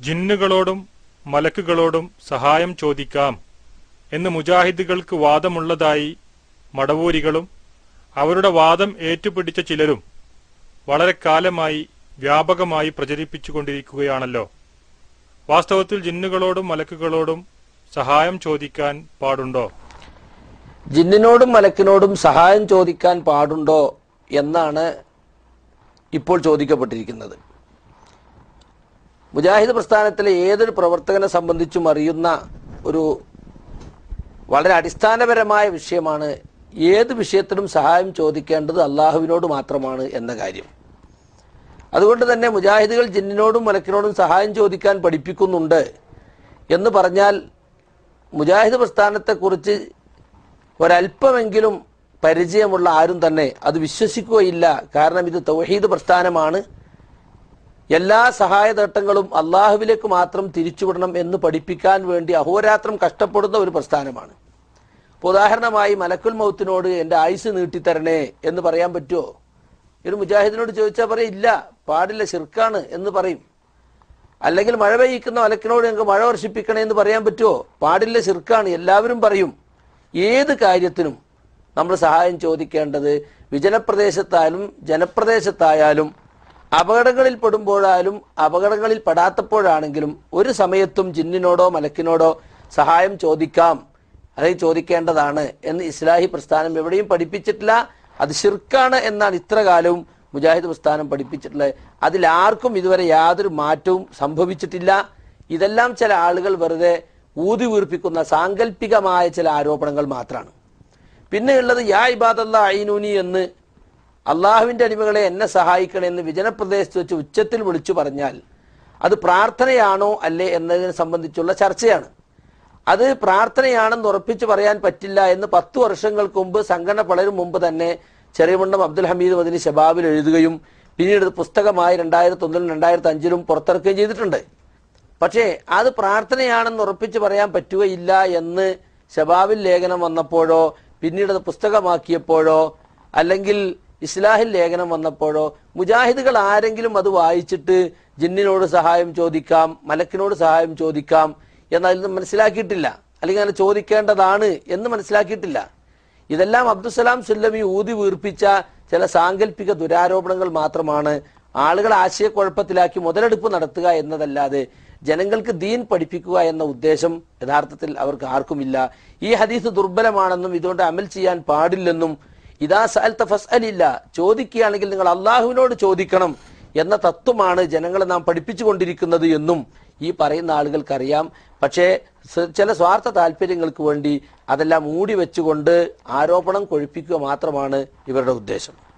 ജിന്നുകളോടും മലക്കുകളോടും സഹായം ചോദിക്കാം എന്ന് മുജാഹിദുകൾക്ക് വാദമുള്ളതായി മടവൂരികളും അവരുടെ വാദം ഏറ്റുപിടിച്ച ചിലരും വളരെ കാലമായി വ്യാപകമായി പ്രചരിപ്പിച്ചുകൊണ്ടിരിക്കുകയാണല്ലോ. വാസ്തവത്തിൽ ജിന്നുകളോടും മലക്കുകളോടും സഹായം ചോദിക്കാൻ പാടുണ്ടോ? ജിന്നിനോടും മലക്കിനോടും സഹായം ചോദിക്കാൻ പാടുണ്ടോ എന്നാണ് ഇപ്പോൾ ചോദിക്കപ്പെട്ടിരിക്കുന്നത്. മുജാഹിദ് പ്രസ്ഥാനത്തിലെ ഏതൊരു പ്രവർത്തകനെ സംബന്ധിച്ചും അറിയുന്ന ഒരു വളരെ അടിസ്ഥാനപരമായ വിഷയമാണ് ഏത് വിഷയത്തിനും സഹായം ചോദിക്കേണ്ടത് അള്ളാഹുവിനോട് മാത്രമാണ് എന്ന കാര്യം. അതുകൊണ്ട് തന്നെ മുജാഹിദുകൾ ജിന്നിനോടും മലക്കിനോടും സഹായം ചോദിക്കാൻ പഠിപ്പിക്കുന്നുണ്ട് എന്ന് പറഞ്ഞാൽ മുജാഹിദ് പ്രസ്ഥാനത്തെക്കുറിച്ച് ഒരല്പമെങ്കിലും പരിചയമുള്ള ആരും തന്നെ അത് വിശ്വസിക്കുകയില്ല. കാരണം ഇത് തൗഹീദ് പ്രസ്ഥാനമാണ്. എല്ലാ സഹായതട്ടങ്ങളും അള്ളാഹുവിലേക്ക് മാത്രം തിരിച്ചുവിടണം എന്ന് പഠിപ്പിക്കാൻ വേണ്ടി അഹോരാത്രം കഷ്ടപ്പെടുന്ന ഒരു പ്രസ്ഥാനമാണ്. ഉദാഹരണമായി മലക്കുൽ മൗത്തിനോട് എന്റെ ആയുസ് നീട്ടിത്തരണേ എന്ന് പറയാൻ പറ്റുമോ ഒരു മുജാഹിദിനോട് ചോദിച്ചാൽ പറയും ഇല്ല പാടില്ല ശിർക്കാണ് എന്ന് പറയും. അല്ലെങ്കിൽ മഴ പെയ്യിക്കുന്ന മലക്കിനോട് ഞങ്ങൾക്ക് മഴ വർഷിപ്പിക്കണേ എന്ന് പറയാൻ പറ്റുമോ പാടില്ല ശിർക്കാണ് എല്ലാവരും പറയും. ഏത് കാര്യത്തിനും നമ്മൾ സഹായം ചോദിക്കേണ്ടത് വിജനപ്രദേശത്തായാലും ജനപ്രദേശത്തായാലും അപകടങ്ങളിൽ പെടുമ്പോഴാലും അപകടങ്ങളിൽ പെടാത്തപ്പോഴാണെങ്കിലും ഒരു സമയത്തും ജിന്നിനോടോ മലക്കിനോടോ സഹായം ചോദിക്കാം. അല്ലെങ്കിൽ ചോദിക്കേണ്ടതാണ് എന്ന് ഇസ്ലാഹി പ്രസ്ഥാനം എവിടെയും പഠിപ്പിച്ചിട്ടില്ല. അത് ശിർക്കാണ് എന്നാണ് ഇത്ര കാലവും മുജാഹിദ് പ്രസ്ഥാനം പഠിപ്പിച്ചിട്ടുള്ളത്. അതിലാർക്കും ഇതുവരെ യാതൊരു മാറ്റവും സംഭവിച്ചിട്ടില്ല. ഇതെല്ലാം ചില ആളുകൾ വെറുതെ ഊതി വീർപ്പിക്കുന്ന സാങ്കല്പികമായ ചില ആരോപണങ്ങൾ മാത്രമാണ്. പിന്നെയുള്ളത് യാ ഇബാദല്ല ഐനൂനി എന്ന് അള്ളാഹുവിന്റെ അടിമകളെ എന്നെ സഹായിക്കണമെന്ന് വിജനപ്രദേശത്ത് വെച്ച് ഉച്ചത്തിൽ വിളിച്ചു പറഞ്ഞാൽ അത് പ്രാർത്ഥനയാണോ അല്ലേ എന്നതിനെ സംബന്ധിച്ചുള്ള ചർച്ചയാണ്. അത് പ്രാർത്ഥനയാണെന്ന് ഉറപ്പിച്ചു പറയാൻ പറ്റില്ല എന്ന് പത്തു വർഷങ്ങൾക്ക് മുമ്പ് സംഘടന പലരും മുമ്പ് തന്നെ ചെറിയമുണ്ടം അബ്ദുൽ ഹമീദ് മദിനി ഷബാബിൽ എഴുതുകയും പിന്നീട് പുസ്തകമായി രണ്ടായിരത്തി ഒന്നിലും രണ്ടായിരത്തി അഞ്ചിലും പുറത്തിറക്കുകയും ചെയ്തിട്ടുണ്ട്. പക്ഷേ അത് പ്രാർത്ഥനയാണെന്ന് ഉറപ്പിച്ച് പറയാൻ പറ്റുകയില്ല എന്ന് ഷബാബിൽ ലേഖനം വന്നപ്പോഴോ പിന്നീട് അത് പുസ്തകമാക്കിയപ്പോഴോ അല്ലെങ്കിൽ ഇസ്ലാഹിൽ ലേഖനം വന്നപ്പോഴോ മുജാഹിദുകൾ ആരെങ്കിലും അത് വായിച്ചിട്ട് ജിന്നിനോട് സഹായം ചോദിക്കാം മലക്കിനോട് സഹായം ചോദിക്കാം എന്നതിൽ നിന്ന് മനസ്സിലാക്കിയിട്ടില്ല. അല്ലെങ്കിൽ അങ്ങനെ ചോദിക്കേണ്ടതാണ് എന്ന് മനസ്സിലാക്കിയിട്ടില്ല. ഇതെല്ലാം അബ്ദുസലാം സുല്ലമി ഊതി വീർപ്പിച്ച ചില സാങ്കല്പിക ദുരാരോപണങ്ങൾ മാത്രമാണ് ആളുകളെ ആശയക്കുഴപ്പത്തിലാക്കി മുതലെടുപ്പ് നടത്തുക എന്നതല്ലാതെ ജനങ്ങൾക്ക് ദീൻ പഠിപ്പിക്കുക എന്ന ഉദ്ദേശം യഥാർത്ഥത്തിൽ അവർക്ക് ആർക്കുമില്ല. ഈ ഹദീസ് ദുർബലമാണെന്നും ഇതുകൊണ്ട് അമൽ ചെയ്യാൻ പാടില്ലെന്നും ഇതാ സൽത്ത ഫസ് അലില്ല ചോദിക്കുകയാണെങ്കിൽ നിങ്ങൾ അള്ളാഹുവിനോട് ചോദിക്കണം എന്ന തത്വമാണ് ജനങ്ങളെ നാം പഠിപ്പിച്ചു കൊണ്ടിരിക്കുന്നത് എന്നും ഈ പറയുന്ന ആളുകൾക്കറിയാം. പക്ഷേ ചില സ്വാർത്ഥ താല്പര്യങ്ങൾക്ക് വേണ്ടി അതെല്ലാം മൂടി വെച്ചുകൊണ്ട് ആരോപണം കൊഴിപ്പിക്കുക മാത്രമാണ് ഇവരുടെ ഉദ്ദേശം.